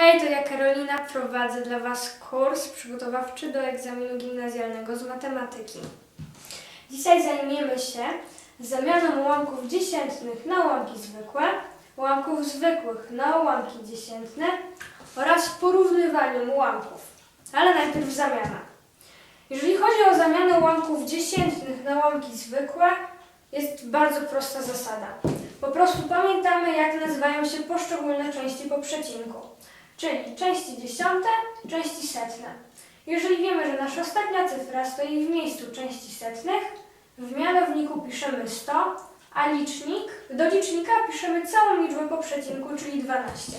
Hej, to ja Karolina prowadzę dla Was kurs przygotowawczy do egzaminu gimnazjalnego z matematyki. Dzisiaj zajmiemy się zamianą ułamków dziesiętnych na ułamki zwykłe, ułamków zwykłych na ułamki dziesiętne oraz porównywaniem ułamków. Ale najpierw zamiana. Jeżeli chodzi o zamianę ułamków dziesiętnych na ułamki zwykłe, jest bardzo prosta zasada. Po prostu pamiętamy, jak nazywają się poszczególne części po przecinku, czyli części dziesiąte, części setne. Jeżeli wiemy, że nasza ostatnia cyfra stoi w miejscu części setnych, w mianowniku piszemy 100, a licznik, do licznika piszemy całą liczbę po przecinku, czyli 12.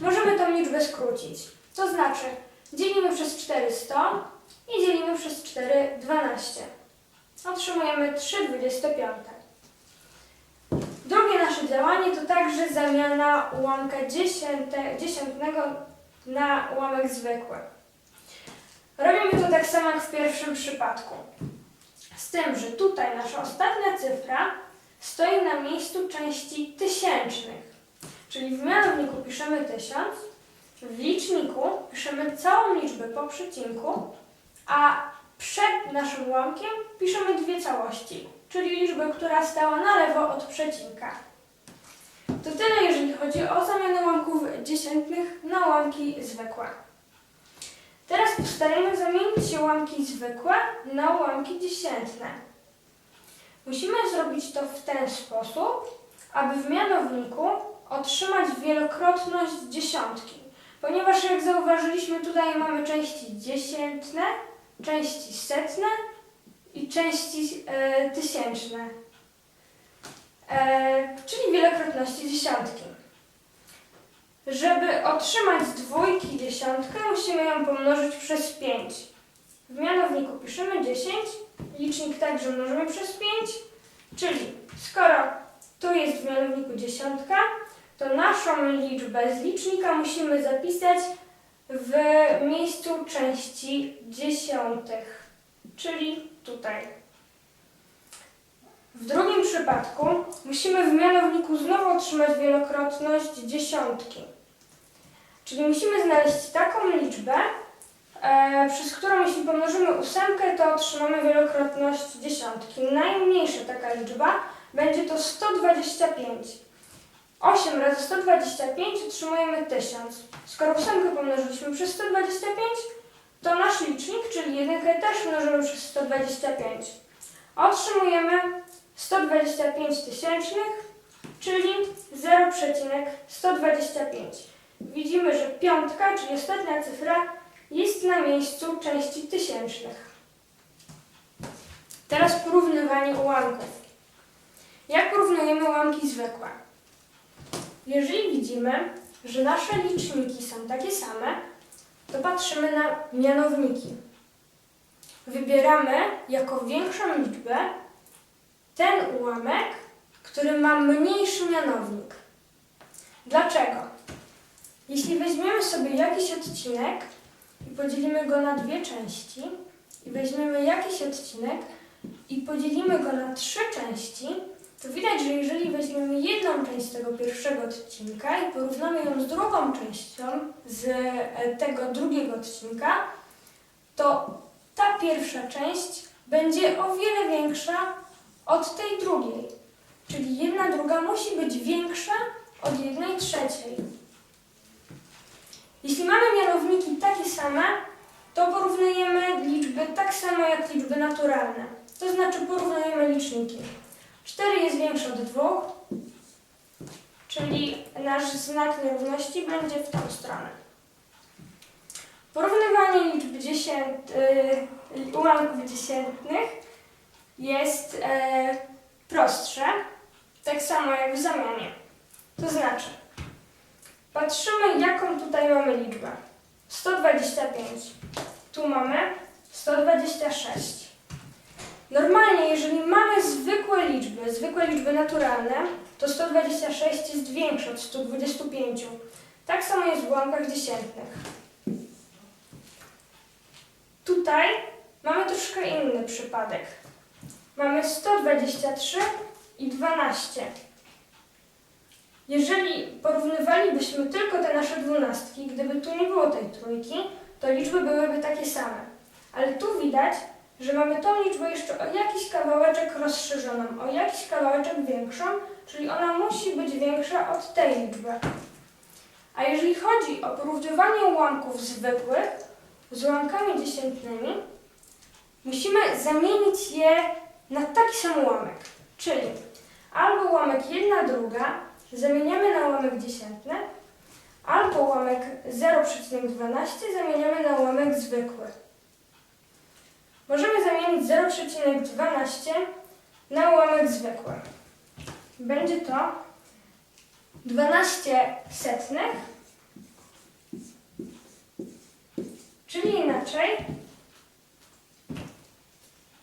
Możemy tą liczbę skrócić. To znaczy dzielimy przez 400 i dzielimy przez 4 12. Otrzymujemy 3,25. Drugie nasze działanie to także zamiana ułamka dziesięte, dziesiętnego na ułamek zwykły. Robimy to tak samo jak w pierwszym przypadku. Z tym, że tutaj nasza ostatnia cyfra stoi na miejscu części tysięcznych. Czyli w mianowniku piszemy 1000, w liczniku piszemy całą liczbę po przecinku, a przed naszym ułamkiem piszemy dwie całości, czyli liczbę, która stała na lewo od przecinka. To tyle, jeżeli chodzi o zamianę ułamków dziesiętnych na ułamki zwykłe. Teraz postarajmy zamienić ułamki zwykłe na ułamki dziesiętne. Musimy zrobić to w ten sposób, aby w mianowniku otrzymać wielokrotność dziesiątki. Ponieważ jak zauważyliśmy tutaj mamy części dziesiętne, części setne i części e, tysięczne, e, czyli wielokrotności dziesiątki. Żeby otrzymać dwójki dziesiątkę, musimy ją pomnożyć przez 5. W mianowniku piszemy 10, licznik także mnożymy przez 5, czyli skoro tu jest w mianowniku dziesiątka, to naszą liczbę z licznika musimy zapisać w miejscu części dziesiątych, czyli tutaj. W drugim przypadku musimy w mianowniku znowu otrzymać wielokrotność dziesiątki. Czyli musimy znaleźć taką liczbę, e, przez którą jeśli pomnożymy ósemkę, to otrzymamy wielokrotność dziesiątki. Najmniejsza taka liczba będzie to 125. 8 razy 125 otrzymujemy 1000. Skoro ósemkę pomnożyliśmy przez 125, to nasz licznik, czyli jedynkę też mnożymy przez 125. Otrzymujemy 125 tysięcznych, czyli 0,125. Widzimy, że piątka, czyli ostatnia cyfra, jest na miejscu części tysięcznych. Teraz porównywanie ułamków. Jak porównujemy ułamki zwykłe? Jeżeli widzimy, że nasze liczniki są takie same, to patrzymy na mianowniki. Wybieramy jako większą liczbę ten ułamek, który ma mniejszy mianownik. Dlaczego? Jeśli weźmiemy sobie jakiś odcinek i podzielimy go na dwie części, i weźmiemy jakiś odcinek i podzielimy go na trzy części, to widać, że jeżeli weźmiemy jedną część tego pierwszego odcinka i porównamy ją z drugą częścią z e, tego drugiego odcinka, to ta pierwsza część będzie o wiele większa od tej drugiej. Czyli jedna druga musi być większa od jednej trzeciej. Jeśli mamy mianowniki takie same, to porównujemy liczby tak samo jak liczby naturalne. To znaczy porównujemy liczniki. 4 jest większe od 2, czyli nasz znak nierówności będzie w tą stronę. Porównywanie liczb dziesięt, y, ułamków dziesiętnych jest e, prostsze, tak samo jak w zamianie. To znaczy, patrzymy jaką tutaj mamy liczbę. 125. Tu mamy 126. Normalnie, jeżeli mamy zwykłe liczby, zwykłe liczby naturalne, to 126 jest większe od 125. Tak samo jest w ułamkach dziesiętnych. Tutaj mamy troszkę inny przypadek. Mamy 123 i 12. Jeżeli porównywalibyśmy tylko te nasze dwunastki, gdyby tu nie było tej trójki, to liczby byłyby takie same. Ale tu widać, że mamy tą liczbę jeszcze o jakiś kawałeczek rozszerzoną, o jakiś kawałeczek większą, czyli ona musi być większa od tej liczby. A jeżeli chodzi o porównywanie ułamków zwykłych z ułamkami dziesiętnymi, musimy zamienić je na taki sam ułamek. Czyli albo ułamek 1 druga zamieniamy na ułamek dziesiętny, albo ułamek 0,12 zamieniamy na ułamek zwykły. Zamienić 0,12 na ułamek zwykły. Będzie to 12 setnych, czyli inaczej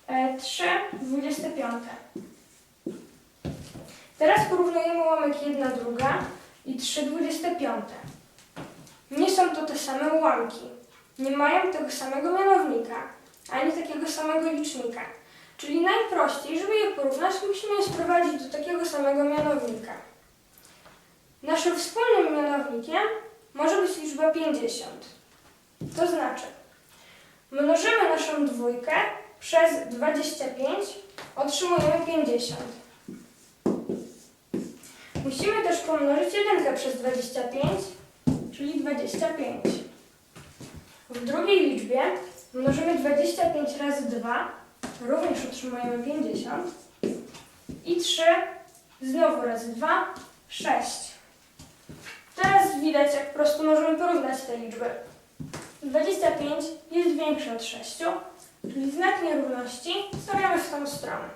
e, 3 25. Teraz porównujemy ułamek 1 druga i 3 25. Nie są to te same ułamki. Nie mają tego samego mianownika, ani takiego samego licznika. Czyli najprościej, żeby je porównać, musimy je sprowadzić do takiego samego mianownika. Naszym wspólnym mianownikiem może być liczba 50. To znaczy, mnożymy naszą dwójkę przez 25, otrzymujemy 50. Musimy też pomnożyć jedynkę przez 25, czyli 25. W drugiej liczbie mnożymy 25 razy 2, również otrzymujemy 50. I 3, znowu razy 2, 6. Teraz widać, jak po prostu możemy porównać te liczby. 25 jest większe od 6, czyli znak nierówności stawiamy w tą stronę.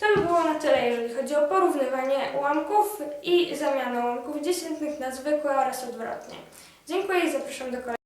To by było na tyle, jeżeli chodzi o porównywanie ułamków i zamianę ułamków dziesiętnych na zwykłe oraz odwrotnie. Dziękuję i zapraszam do kolejnego.